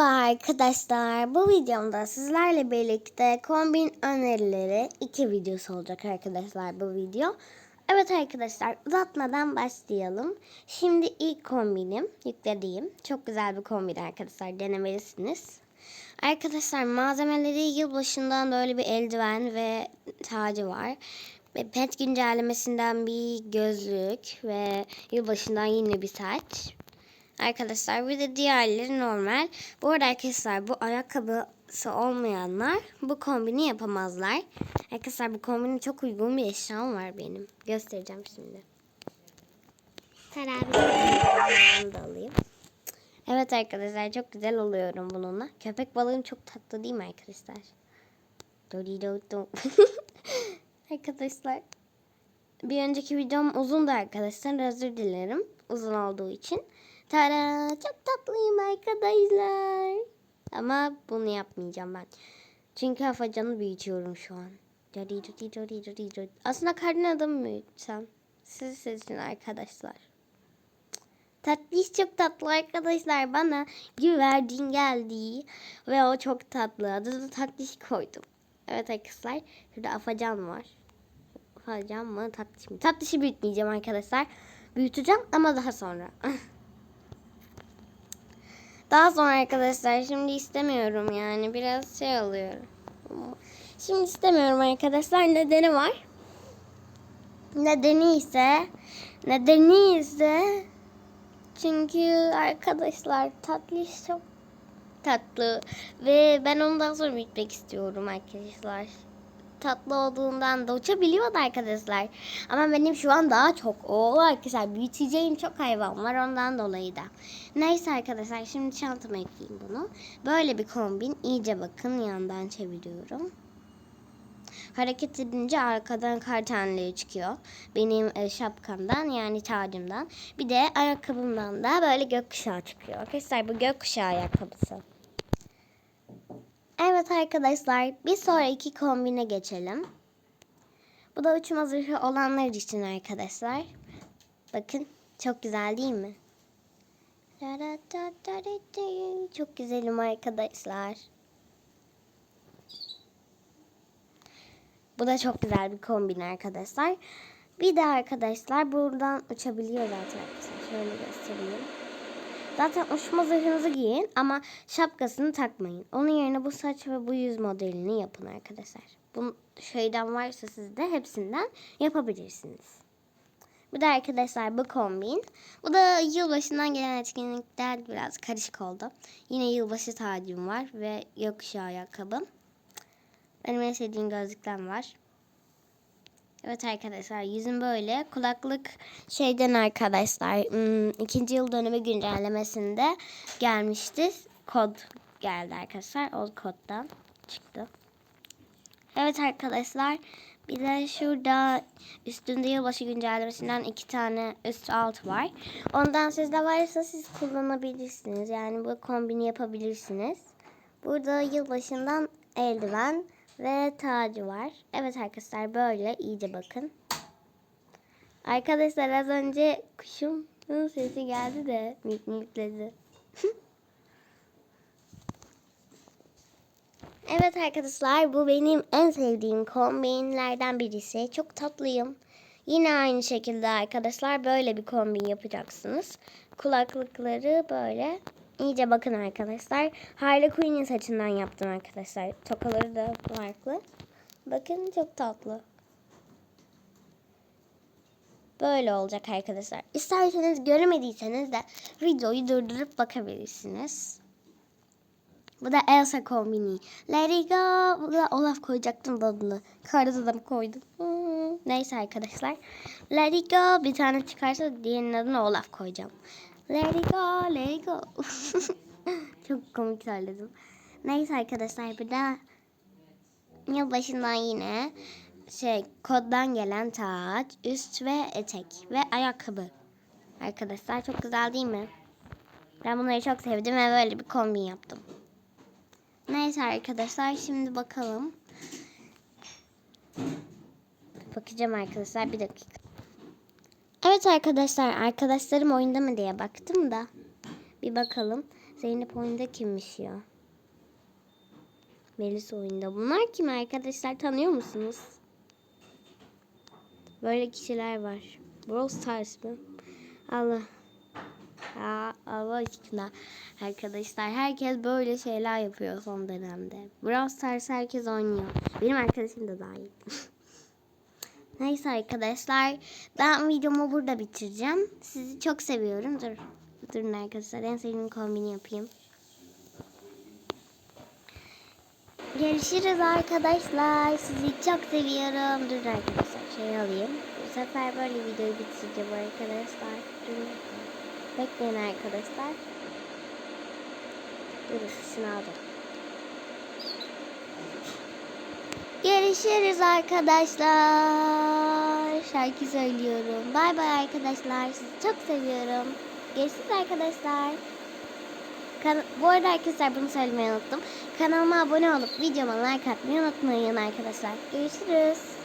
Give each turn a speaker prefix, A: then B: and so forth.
A: Merhaba arkadaşlar. Bu videomda sizlerle birlikte kombin önerileri iki videosu olacak arkadaşlar bu video. Evet arkadaşlar uzatmadan başlayalım. Şimdi ilk kombinim yüklediğim. Çok güzel bir kombin arkadaşlar denemelisiniz. Arkadaşlar malzemeleri yılbaşından böyle bir eldiven ve tacı var. Ve pet güncellemesinden bir gözlük ve yılbaşından yine bir saç. Arkadaşlar bir de diğerleri normal. Bu arada arkadaşlar bu ayakkabısı olmayanlar bu kombini yapamazlar. Arkadaşlar bu kombine çok uygun bir eşyam var benim. Göstereceğim şimdi. Terazi da alayım. Evet arkadaşlar çok güzel oluyorum bununla. Köpek balığım çok tatlı değil mi arkadaşlar? Doridodo. arkadaşlar bir önceki videom uzundu arkadaşlar. Özür dilerim uzun olduğu için. Tada çok tatlıyım arkadaşlar. Ama bunu yapmayacağım ben. Çünkü afacanı büyütüyorum şu an. Aslında karnın adamı büyütsem. Siz seçin arkadaşlar. Tatlış çok tatlı arkadaşlar. Bana güvercin geldi. Ve o çok tatlı. Adını tatlış koydum. Evet arkadaşlar. Şurada afacan var. Afacan mı tatlış mı? Tatlışı büyütmeyeceğim arkadaşlar. Büyüteceğim ama daha sonra. Daha sonra arkadaşlar şimdi istemiyorum yani biraz şey alıyorum. Şimdi istemiyorum arkadaşlar nedeni var. Nedeni ise nedeni ise çünkü arkadaşlar tatlı çok tatlı ve ben ondan sonra bitmek istiyorum arkadaşlar. Tatlı olduğundan da uçabiliyordu arkadaşlar. Ama benim şu an daha çok o arkadaşlar büyüteceğim çok hayvan var ondan dolayı da. Neyse arkadaşlar şimdi çantama ekleyeyim bunu. Böyle bir kombin iyice bakın yandan çeviriyorum. Hareket edince arkadan kar taneleri çıkıyor. Benim e, şapkamdan yani tacımdan. Bir de ayakkabımdan da böyle gökkuşağı çıkıyor. Arkadaşlar bu gökkuşağı ayakkabısı. Evet arkadaşlar bir sonraki kombine geçelim. Bu da uçma zırhı olanlar için arkadaşlar. Bakın çok güzel değil mi? Çok güzelim arkadaşlar. Bu da çok güzel bir kombin arkadaşlar. Bir de arkadaşlar buradan uçabiliyor zaten. Şöyle göstereyim. Zaten uçma zırhınızı giyin ama şapkasını takmayın. Onun yerine bu saç ve bu yüz modelini yapın arkadaşlar. Bu şeyden varsa sizde hepsinden yapabilirsiniz. Bu da arkadaşlar bu kombin. Bu da yılbaşından gelen etkinlikler biraz karışık oldu. Yine yılbaşı tacım var ve yokuşağı ayakkabım. Benim en sevdiğim gözlüklerim var. Evet arkadaşlar yüzüm böyle. Kulaklık şeyden arkadaşlar hmm, ikinci yıl dönemi güncellemesinde gelmişti. Kod geldi arkadaşlar. O koddan çıktı. Evet arkadaşlar bir de şurada üstünde yılbaşı güncellemesinden iki tane üst alt var. Ondan sizde varsa siz kullanabilirsiniz. Yani bu kombini yapabilirsiniz. Burada yılbaşından eldiven ve tacı var. Evet arkadaşlar böyle iyice bakın. Arkadaşlar az önce kuşum sesi geldi de mik mikledi. evet arkadaşlar bu benim en sevdiğim kombinlerden birisi. Çok tatlıyım. Yine aynı şekilde arkadaşlar böyle bir kombin yapacaksınız. Kulaklıkları böyle İyice bakın arkadaşlar. Harley Quinn'in saçından yaptım arkadaşlar. Tokaları da farklı. Bakın çok tatlı. Böyle olacak arkadaşlar. İsterseniz göremediyseniz de videoyu durdurup bakabilirsiniz. Bu da Elsa kombini. Let it go. Bu da Olaf koyacaktım da adını. Karada da koydum. Neyse arkadaşlar. Let it go. Bir tane çıkarsa diğerinin adını Olaf koyacağım. Let it go, let it go. Çok komik söyledim. Neyse arkadaşlar bir daha yılbaşından yine şey koddan gelen taç, üst ve etek ve ayakkabı. Arkadaşlar çok güzel değil mi? Ben bunları çok sevdim ve böyle bir kombin yaptım. Neyse arkadaşlar şimdi bakalım. Bakacağım arkadaşlar bir dakika. Evet arkadaşlar arkadaşlarım oyunda mı diye baktım da Bir bakalım. Zeynep oyunda kimmiş ya? Melis oyunda. Bunlar kim arkadaşlar tanıyor musunuz? Böyle kişiler var. Brawl Stars mı? Allah. Ya Allah aşkına. Arkadaşlar herkes böyle şeyler yapıyor son dönemde. Brawl Stars herkes oynuyor. Benim arkadaşım da dahil. Neyse arkadaşlar. Ben videomu burada bitireceğim. Sizi çok seviyorum. Dur. Durun arkadaşlar. En sevdiğim kombini yapayım. Görüşürüz arkadaşlar. Sizi çok seviyorum. Dur arkadaşlar şey alayım. Bu sefer böyle videoyu bitireceğim arkadaşlar. Durun. Bekleyin arkadaşlar. Durun şunu aldım. Görüşürüz arkadaşlar. Şarkı söylüyorum. Bay bay arkadaşlar. Sizi çok seviyorum. Görüşürüz arkadaşlar. Kan- Bu arada arkadaşlar bunu söylemeyi unuttum. Kanalıma abone olup videoma like atmayı unutmayın arkadaşlar. Görüşürüz.